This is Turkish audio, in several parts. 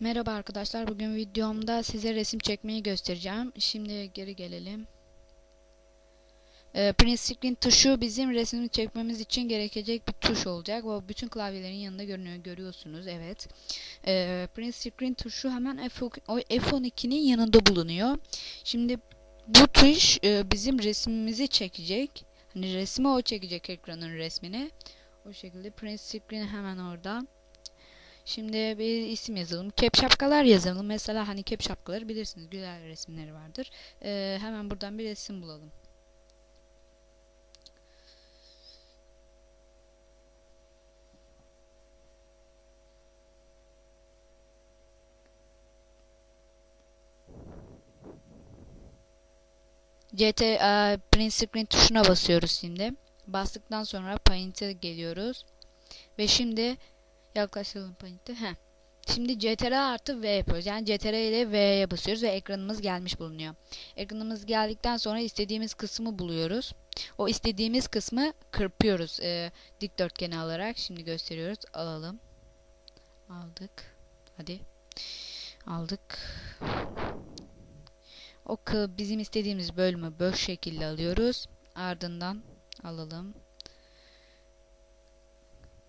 Merhaba arkadaşlar. Bugün videomda size resim çekmeyi göstereceğim. Şimdi geri gelelim. Ee, print screen tuşu bizim resmi çekmemiz için gerekecek bir tuş olacak. Bu bütün klavyelerin yanında görünüyor. Görüyorsunuz. Evet. Ee, print screen tuşu hemen F12'nin yanında bulunuyor. Şimdi bu tuş e, bizim resmimizi çekecek. Hani resmi o çekecek ekranın resmini. O şekilde print screen hemen orada. Şimdi bir isim yazalım. Kep şapkalar yazalım. Mesela hani kep şapkaları bilirsiniz. Güzel resimleri vardır. Ee, hemen buradan bir resim bulalım. CT e, print screen tuşuna basıyoruz şimdi. Bastıktan sonra paint'e geliyoruz. Ve şimdi yaklaşalım paint'e. Heh. Şimdi CTRL artı V yapıyoruz. Yani CTRL ile V'ye basıyoruz ve ekranımız gelmiş bulunuyor. Ekranımız geldikten sonra istediğimiz kısmı buluyoruz. O istediğimiz kısmı kırpıyoruz e, dikdörtgeni alarak. Şimdi gösteriyoruz. Alalım. Aldık. Hadi. Aldık. O bizim istediğimiz bölümü böyle şekilde alıyoruz. Ardından alalım.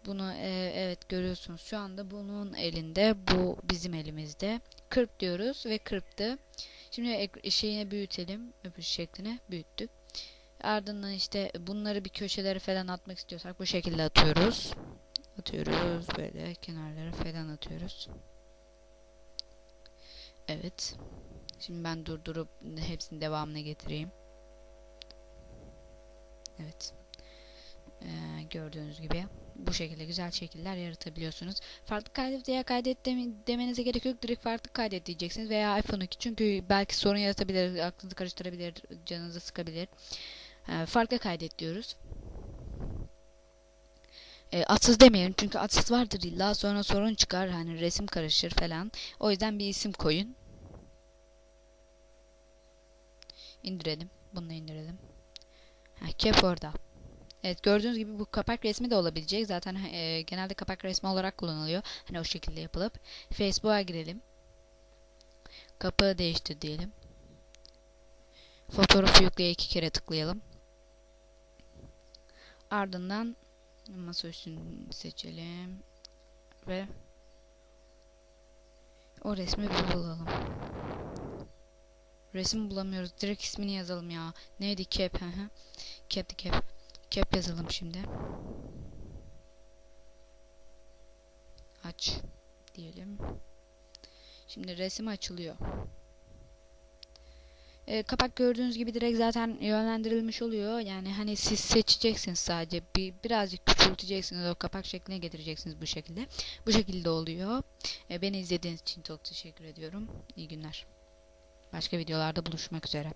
Bunu e, evet görüyorsunuz. Şu anda bunun elinde. Bu bizim elimizde. Kırp diyoruz ve kırptı. Şimdi şeyini büyütelim. Öbür şeklini büyüttük. Ardından işte bunları bir köşelere falan atmak istiyorsak bu şekilde atıyoruz. Atıyoruz böyle kenarlara falan atıyoruz. Evet. Şimdi ben durdurup hepsini devamına getireyim. Evet. Gördüğünüz gibi bu şekilde güzel şekiller yaratabiliyorsunuz. Farklı kaydet veya kaydet demenize gerek yok. Direkt farklı kaydet diyeceksiniz veya iPhone 2 çünkü belki sorun yaratabilir, aklınızı karıştırabilir, canınızı sıkabilir. Ee, farklı kaydet diyoruz. E, atsız demeyelim çünkü atsız vardır illa sonra sorun çıkar hani resim karışır falan. O yüzden bir isim koyun. İndirelim. Bunu indirelim. Ha, kep orada. Evet gördüğünüz gibi bu kapak resmi de olabilecek. Zaten e, genelde kapak resmi olarak kullanılıyor. Hani o şekilde yapılıp. Facebook'a girelim. Kapağı değiştir diyelim. Fotoğrafı yükleye iki kere tıklayalım. Ardından masa üstünü seçelim. Ve o resmi bulalım. Resim bulamıyoruz. Direkt ismini yazalım ya. Neydi? Cap. Cap the cap. Cap yazalım şimdi. Aç diyelim. Şimdi resim açılıyor. E, kapak gördüğünüz gibi direkt zaten yönlendirilmiş oluyor. Yani hani siz seçeceksiniz sadece. Bir, birazcık küçülteceksiniz. O kapak şekline getireceksiniz bu şekilde. Bu şekilde oluyor. E, beni izlediğiniz için çok teşekkür ediyorum. İyi günler. Başka videolarda buluşmak üzere.